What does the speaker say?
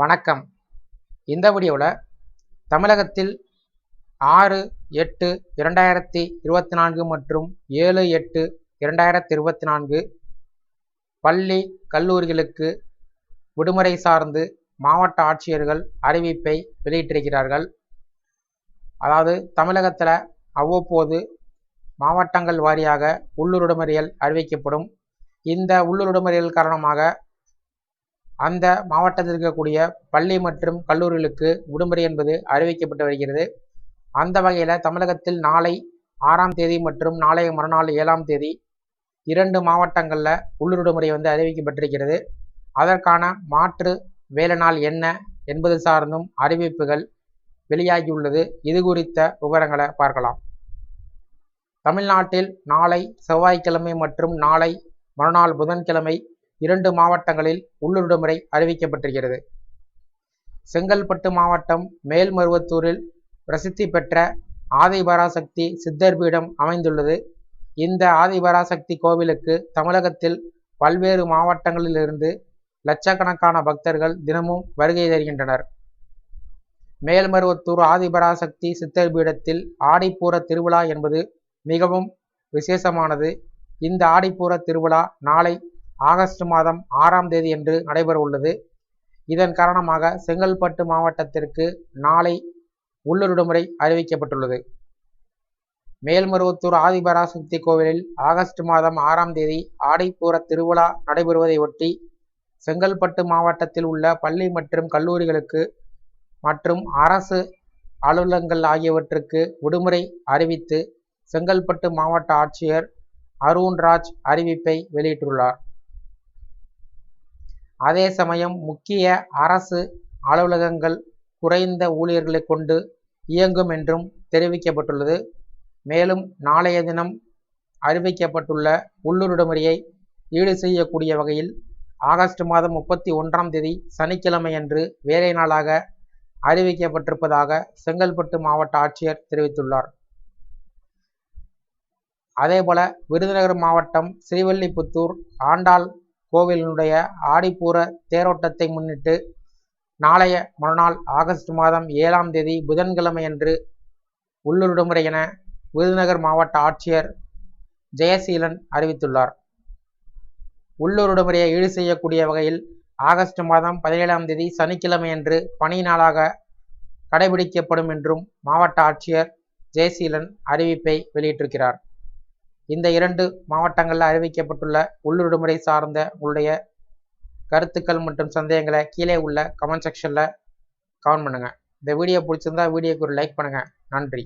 வணக்கம். இந்த வீடியோவில் தமிழகத்தில் ஆறு எட்டு இரண்டாயிரத்தி இருபத்தி நான்கு மற்றும் ஏழு எட்டு இரண்டாயிரத்தி இருபத்தி நான்கு பள்ளி கல்லூரிகளுக்கு விடுமுறை சார்ந்து மாவட்ட ஆட்சியர்கள் அறிவிப்பை வெளியிட்டிருக்கிறார்கள். அதாவது தமிழகத்தில் அவ்வப்போது மாவட்டங்கள் வாரியாக உள்ளூர் விடுமுறைகள் அறிவிக்கப்படும். இந்த உள்ளூர் விடுமுறைகள் காரணமாக அந்த மாவட்டத்தில் இருக்கக்கூடிய பள்ளி மற்றும் கல்லூரிகளுக்கு விடுமுறை என்பது அறிவிக்கப்பட்டு வருகிறது. அந்த வகையில் தமிழகத்தில் நாளை ஆறாம் தேதி மற்றும் நாளைய மறுநாள் ஏழாம் தேதி இரண்டு மாவட்டங்களில் உள்ளூர் விடுமுறை வந்து அறிவிக்கப்பட்டிருக்கிறது. அதற்கான மாற்று வேலை நாள் என்ன என்பது சார்ந்தும் அறிவிப்புகள் வெளியாகியுள்ளது. இது குறித்த விவரங்களை பார்க்கலாம். தமிழ்நாட்டில் நாளை செவ்வாய்க்கிழமை மற்றும் நாளை மறுநாள் புதன்கிழமை இரண்டு மாவட்டங்களில் உள்ளூர் விடுமுறை அறிவிக்கப்பட்டிருக்கிறது. செங்கல்பட்டு மாவட்டம் மேல்மருவத்தூரில் பிரசித்தி பெற்ற ஆதிபராசக்தி சித்தர் பீடம் அமைந்துள்ளது. இந்த ஆதிபராசக்தி கோவிலுக்கு தமிழகத்தில் பல்வேறு மாவட்டங்களிலிருந்து லட்சக்கணக்கான பக்தர்கள் தினமும் வருகை தருகின்றனர். மேல்மருவத்தூர் ஆதிபராசக்தி சித்தர் பீடத்தில் ஆடிப்பூர திருவிழா என்பது மிகவும் விசேஷமானது. இந்த ஆடிப்பூர திருவிழா நாளை ஆகஸ்ட் மாதம் ஆறாம் தேதி என்று நடைபெறவுள்ளது. இதன் காரணமாக செங்கல்பட்டு மாவட்டத்திற்கு நாளை உள்ளூர் விடுமுறை அறிவிக்கப்பட்டுள்ளது. மேல்மருவத்தூர் ஆதிபராசக்தி கோவிலில் ஆகஸ்ட் மாதம் ஆறாம் தேதி ஆடைப்பூர திருவிழா நடைபெறுவதை ஒட்டி செங்கல்பட்டு மாவட்டத்தில் உள்ள பள்ளி மற்றும் கல்லூரிகளுக்கு மற்றும் அரசு அலுவலகங்கள் ஆகியவற்றுக்கு விடுமுறை அறிவித்து செங்கல்பட்டு மாவட்ட ஆட்சியர் அருண்ராஜ் அறிவிப்பை வெளியிட்டுள்ளார். அதே சமயம் முக்கிய அரசு அலுவலகங்கள் குறைந்த ஊழியர்களை கொண்டு இயங்கும் என்றும் தெரிவிக்கப்பட்டுள்ளது. மேலும் நாளைய தினம் அறிவிக்கப்பட்டுள்ள உள்ளூர் விடுமுறையை ஈடு செய்யக்கூடிய வகையில் ஆகஸ்ட் மாதம் முப்பத்தி ஒன்றாம் தேதி சனிக்கிழமை அன்று வேலை நாளாக அறிவிக்கப்பட்டிருப்பதாக செங்கல்பட்டு மாவட்ட ஆட்சியர் தெரிவித்துள்ளார். அதேபோல விருதுநகர் மாவட்டம் ஸ்ரீவல்லிபுத்தூர் ஆண்டாள் கோவிலினுடைய ஆடிப்பூர தேரோட்டத்தை முன்னிட்டு நாளைய மறுநாள் ஆகஸ்ட் மாதம் ஏழாம் தேதி புதன்கிழமையன்று உள்ளூர் விடுமுறை என விருதுநகர் மாவட்ட ஆட்சியர் ஜெயசீலன் அறிவித்துள்ளார். உள்ளூர் விடுமுறையை ஈடு செய்யக்கூடிய வகையில் ஆகஸ்ட் மாதம் பதினேழாம் தேதி சனிக்கிழமையன்று பணி நாளாக கடைபிடிக்கப்படும் என்றும் மாவட்ட ஆட்சியர் ஜெயசீலன் அறிவிப்பை வெளியிட்டிருக்கிறார். இந்த இரண்டு மாவட்டங்களில் அறிவிக்கப்பட்டுள்ள உள்ளூர் விடுமுறை சார்ந்த உங்களுடைய கருத்துக்கள் மற்றும் சந்தேகங்களை கீழே உள்ள கமெண்ட் செக்ஷனில் கமெண்ட் பண்ணுங்கள் இந்த வீடியோ பிடிச்சிருந்தா வீடியோக்கு ஒரு லைக் பண்ணுங்கள் நன்றி.